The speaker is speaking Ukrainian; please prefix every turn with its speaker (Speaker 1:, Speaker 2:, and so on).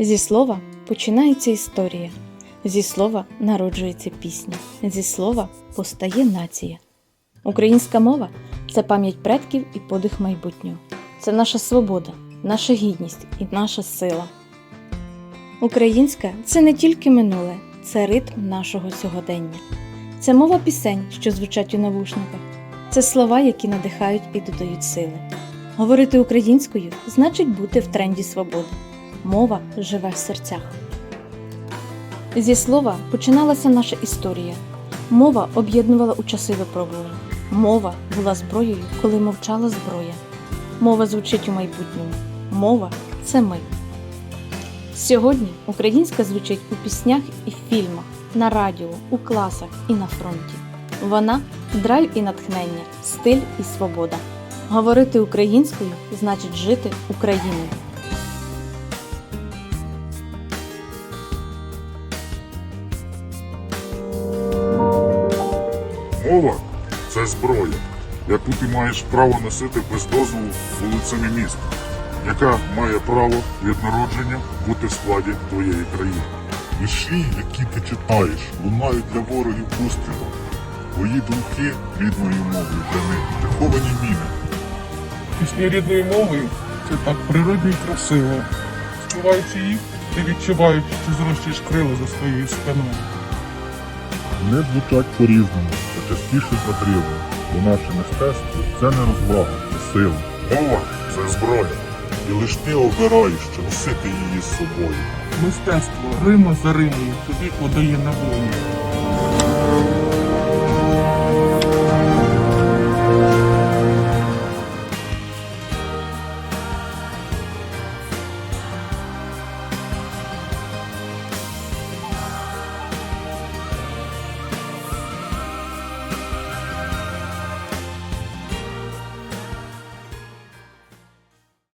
Speaker 1: Зі слова починається історія, зі слова народжується пісня, зі слова постає нація. Українська мова це пам'ять предків і подих майбутнього. Це наша свобода, наша гідність і наша сила. Українська це не тільки минуле, це ритм нашого сьогодення. Це мова пісень, що звучать у навушниках. Це слова, які надихають і додають сили. Говорити українською значить бути в тренді свободи. Мова живе в серцях. Зі слова починалася наша історія. Мова об'єднувала у часи випробувань. Мова була зброєю, коли мовчала зброя. Мова звучить у майбутньому. Мова це ми. Сьогодні українська звучить у піснях і фільмах, на радіо, у класах і на фронті. Вона драйв і натхнення, стиль і свобода. Говорити українською значить жити Україною.
Speaker 2: Мова це зброя, яку ти маєш право носити без дозволу вулицями міста, яка має право від народження бути в складі твоєї країни. Вірші, які ти читаєш, лунають для ворогів пострілу. Твої думки рідною мовою для них приховані міни.
Speaker 3: Пісні рідною мовою це так природно і красиво. Співаючи їх, ти відчуваєш, що зрощуєш крила за своєю спиною.
Speaker 2: Вони звучать по-різному, та частіше тривою, бо наше мистецтво це не розвага, це сила. Мова це зброя. І лиш ти обираєш, що носити її з собою.
Speaker 3: Мистецтво Рима за Римою тобі подає на волю.